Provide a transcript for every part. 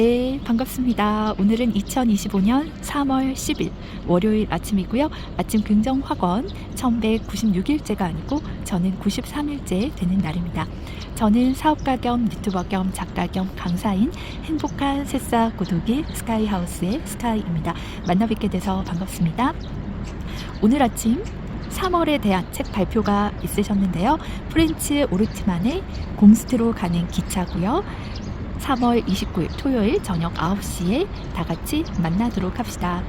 네, 반갑습니다. 오늘은 2025년 3월 10일 월요일 아침이고요. 아침 긍정 학원 1196일째가 아니고 저는 93일째 되는 날입니다. 저는 사업가 겸 유튜버 겸 작가 겸 강사인 행복한 새싹 고독이 스카이하우스의 스카이입니다. 만나 뵙게 돼서 반갑습니다. 오늘 아침 3월에 대한 책 발표가 있으셨는데요. 프렌치 오르트만의 곰스트로 가는 기차고요. 3월 29일 토요일 저녁 9시에 다 같이 만나도록 합시다.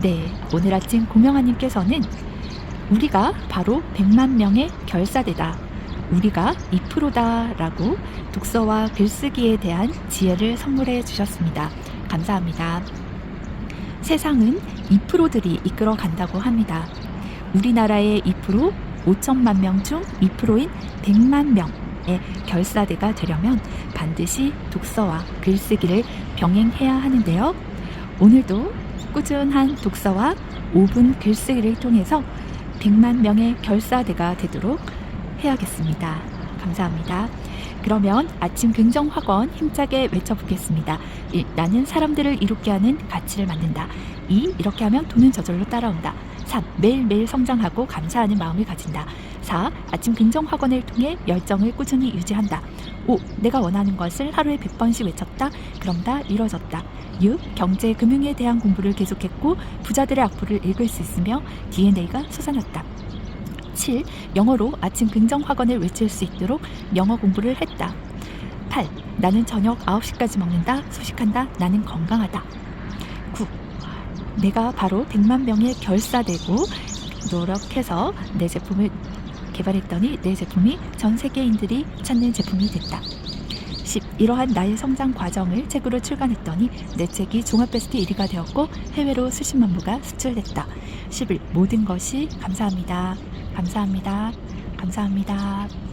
네, 오늘 아침 고명아님께서는 우리가 바로 100만 명의 결사대다. 우리가 2%다. 라고 독서와 글쓰기에 대한 지혜를 선물해 주셨습니다. 감사합니다. 세상은 2%들이 이끌어 간다고 합니다. 우리나라의 2% 5천만 명 중 2%인 100만 명의 결사대가 되려면 반드시 독서와 글쓰기를 병행해야 하는데요. 오늘도 꾸준한 독서와 5분 글쓰기를 통해서 100만 명의 결사대가 되도록 해야겠습니다. 감사합니다. 그러면 아침 긍정 학원 힘차게 외쳐보겠습니다. 1. 나는 사람들을 이롭게 하는 가치를 만든다. 2. 이렇게 하면 돈은 저절로 따라온다. 3. 매일매일 성장하고 감사하는 마음을 가진다. 4. 아침 긍정 학원을 통해 열정을 꾸준히 유지한다. 5. 내가 원하는 것을 하루에 100번씩 외쳤다. 그럼 다 이뤄졌다. 6. 경제, 금융에 대한 공부를 계속했고 부자들의 악보를 읽을 수 있으며 DNA가 솟아났다. 7. 영어로 아침 긍정 학원을 외칠 수 있도록 영어 공부를 했다. 8. 나는 저녁 9시까지 먹는다. 소식한다. 나는 건강하다. 9. 내가 바로 100만 명의 결사되고 노력해서 내 제품을 개발했더니 내 제품이 전 세계인들이 찾는 제품이 됐다. 10. 이러한 나의 성장 과정을 책으로 출간했더니 내 책이 종합베스트 1위가 되었고 해외로 수십만 부가 수출됐다. 11. 모든 것이 감사합니다. 감사합니다. 감사합니다.